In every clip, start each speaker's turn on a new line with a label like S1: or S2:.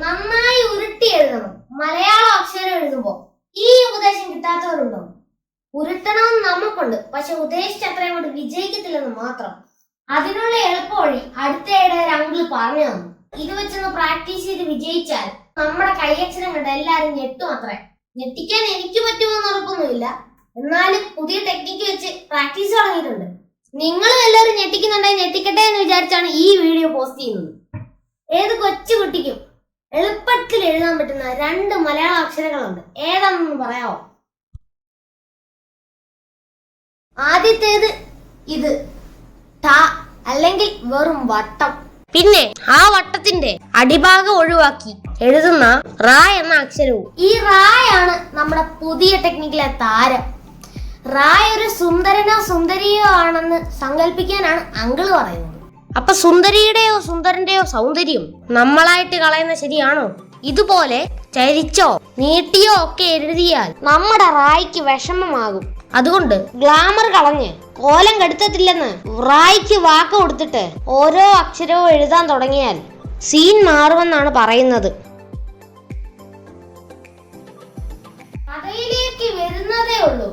S1: നന്നായി ഉരുട്ടി എഴുതണം. മലയാള അക്ഷരം എഴുതുമ്പോ ഈ ഉപദേശം കിട്ടാത്തവരുണ്ടോ? ഉരുട്ടണം നമുക്കുണ്ട്. പക്ഷെ ഉദ്ദേശിച്ച അത്രയും കൊണ്ട് വിജയിക്കത്തില്ലെന്ന് മാത്രം. അതിനുള്ള എളുപ്പവഴി അടുത്തയിടെ ഒരു അങ്കിൾ പറഞ്ഞു തന്നു. ഇത് വെച്ചൊന്ന് പ്രാക്ടീസ് ചെയ്ത് വിജയിച്ചാൽ നമ്മുടെ കൈയക്ഷരം കണ്ട് എല്ലാരും ഞെട്ടും അത്രേ. ഞെട്ടിക്കാൻ എനിക്ക് പറ്റുമോന്ന് ഉറപ്പൊന്നുമില്ല. എന്നാലും പുതിയ ടെക്നിക്ക് വെച്ച് പ്രാക്ടീസ് തുടങ്ങിയിട്ടുണ്ട്. നിങ്ങളും എല്ലാവരും ഞെട്ടിക്കുന്നുണ്ടെങ്കിൽ ഞെട്ടിക്കട്ടെ എന്ന് വിചാരിച്ചാണ് ഈ വീഡിയോ പോസ്റ്റ് ചെയ്യുന്നത്. ഏത് കൊച്ചു കുട്ടിക്കും എളുപ്പത്തിൽ എഴുതാൻ പറ്റുന്ന രണ്ട് മലയാള അക്ഷരങ്ങളുണ്ട്. ഏതാണെന്ന് പറയാമോ ആദ്യത്തേത് ഇത് ട അല്ലെങ്കിൽ വെറും വട്ടം. പിന്നെ ആ വട്ടത്തിന്റെ അടിഭാഗം ഒഴിവാക്കി എഴുതുന്ന റാ എന്ന അക്ഷരവും. ഈ റായാണ് നമ്മുടെ പുതിയ ടെക്നിക്കിലെ താരം. റായ ഒരു സുന്ദരനോ സുന്ദരിയോ ആണെന്ന് സങ്കല്പിക്കാനാണ് അങ്കിൾ പറയുന്നത്. അപ്പൊ സുന്ദരിയുടെയോ സുന്ദരന്റെയോ സൗന്ദര്യം നമ്മളായിട്ട് കളയുന്ന ശരിയാണോ? ഇതുപോലെ ചരിച്ചോ നീട്ടിയോ ഒക്കെ എഴുതിയാൽ നമ്മുടെ റായിക്ക് വിഷമമാകും. അതുകൊണ്ട് ഗ്ലാമർ കളഞ്ഞ് കോലം കെടുത്തത്തില്ലെന്ന് റായ്ക്ക് വാക്ക് കൊടുത്തിട്ട് ഓരോ അക്ഷരവും എഴുതാൻ തുടങ്ങിയാൽ സീൻ മാറുമെന്നാണ് പറയുന്നത്. കഥയിലേക്ക് വരുന്നതേ ഉള്ളൂ.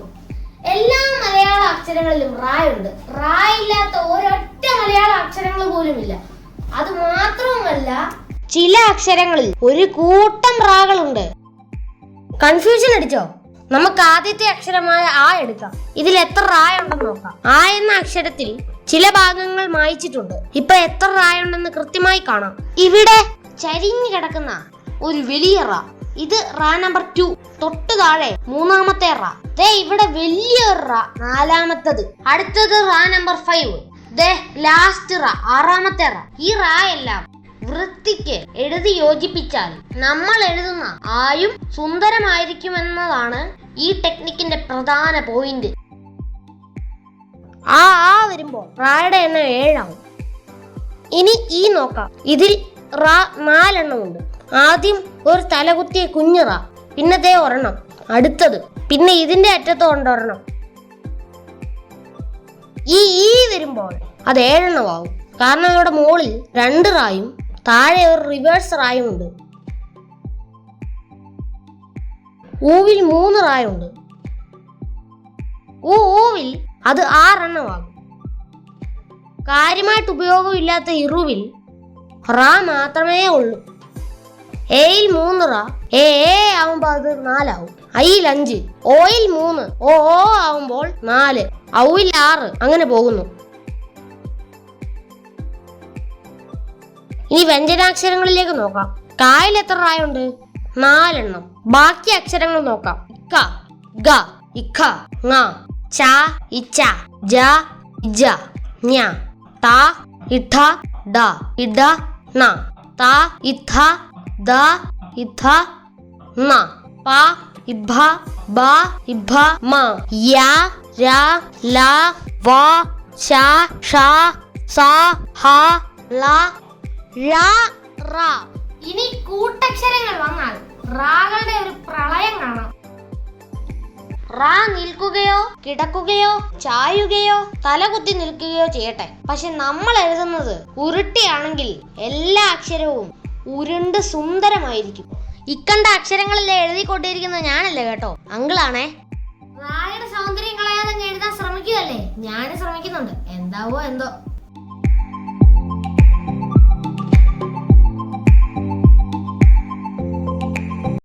S1: എല്ലാ മലയാള അക്ഷരങ്ങളിലും റായ് ഉണ്ട് റായ് ഒരൊറ്റ മലയാള അക്ഷരങ്ങൾ പോലുമില്ല. അത് മാത്രവുമല്ല ചില അക്ഷരങ്ങളിൽ ഒരു കൂട്ടം റാകളുണ്ട്. കൺഫ്യൂഷൻ അടിച്ചോ? നമുക്ക് ആദ്യത്തെ അക്ഷരമായ ആ എടുക്കാം. ഇതിൽ എത്ര റായ ഉണ്ടെന്ന് നോക്കാം. ആ എന്ന അക്ഷരത്തിൽ ചില ഭാഗങ്ങൾ മായിച്ചിട്ടുണ്ട്. ഇപ്പൊ എത്ര റായ ഉണ്ടെന്ന് കൃത്യമായി കാണാം. ഇവിടെ ചരിഞ്ഞു കിടക്കുന്ന ഒരു വലിയ റാ. ഇത് റാ നമ്പർ ടു. തൊട്ട് താഴെ മൂന്നാമത്തെ റാ. ദേ ഇവിടെ വലിയ റാ നാലാമത്തത്. അടുത്തത് റാ നമ്പർ ഫൈവ്. ലാസ്റ്റ് റ ആറാമത്തെ റ. ഈ റാ എല്ലാം വൃത്തിക്ക് എഴുതി യോജിപ്പിച്ചാൽ നമ്മൾ എഴുതുന്ന ആയും സുന്ദരമായിരിക്കുമെന്നതാണ് ഈ ടെക്നിക്കിന്റെ പ്രധാന പോയിന്റ് ആ ആ വരുമ്പോൾ റായുടെ എണ്ണം ഏഴാവും. ഇനി ഈ നോക്കാം. ഇതിൽ റാ നാലെണ്ണമുണ്ട് ആദ്യം ഒരു തലകുത്തിയ കുഞ്ഞു റാ പിന്നത്തെ ഒരെണ്ണം അടുത്തത്. പിന്നെ ഇതിന്റെ അറ്റത്ത് കൊണ്ട് ഒരെണ്ണം. ഈ ഈ വരുമ്പോൾ അത് ഏഴെണ്ണമാവും. കാരണം ഇവിടെ മുകളിൽ രണ്ട് റായും താഴെ ഒരു റിവേഴ്സ് റായും ഉണ്ട് ഊവിൽ മൂന്ന് റായുണ്ട്. ഊ ഊവിൽ അത് ആറെണ്ണമാകും. കാര്യമായിട്ട് ഉപയോഗമില്ലാത്ത ഇറുവിൽ റാ മാത്രമേ ഉള്ളൂ. എയിൽ മൂന്ന് റാ എ എ ആവുമ്പോൾ അത് നാലാവും. ഐയിൽ അഞ്ച് ഓയിൽ മൂന്ന് ഓ ഓ ആവുമ്പോൾ നാല്. ഔയിൽ ആറ് അങ്ങനെ പോകുന്നു. ഇനി വ്യഞ്ജനാക്ഷരങ്ങളിലേക്ക് നോക്കാം. കായിൽ എത്ര റായുണ്ട് നാലെണ്ണം. ബാക്കി അക്ഷരങ്ങൾ നോക്കാം. ക ഗ ഇഖ ങ ച ഇച്ച ജ ഇജ ഞ ത ഇഠ ദ ഇഡ ന ത ഇഥ ദ ഇഥ ന പ ഇഭ ബ ഇഭ മ യ ര ല വ ശ ഷ സ ഹ ല ഴ, റ. ഇനി കൂട്ടക്ഷരങ്ങൾ വന്നാൽ റാകളുടെ ഒരു പ്രളയം കാണാം. റാ നിൽക്കുകയോ കിടക്കുകയോ ചായുകയോ തലകുത്തി നിൽക്കുകയോ ചെയ്യട്ടെ. പക്ഷെ നമ്മൾ എഴുതുന്നത് ഉരുട്ടിയാണെങ്കിൽ എല്ലാ അക്ഷരവും ഉരുണ്ട് സുന്ദരമായിരിക്കും. ഇക്കണ്ട അക്ഷരങ്ങളല്ലേ എഴുതിക്കൊണ്ടിരിക്കുന്നത് ഞാനല്ലേ കേട്ടോ? അങ്കിളാണേ. റായുടെ സൗന്ദര്യം കളയാതെ എഴുതാൻ ശ്രമിക്കുകയല്ലേ? ഞാൻ ശ്രമിക്കുന്നുണ്ട്. എന്താവോ എന്തോ.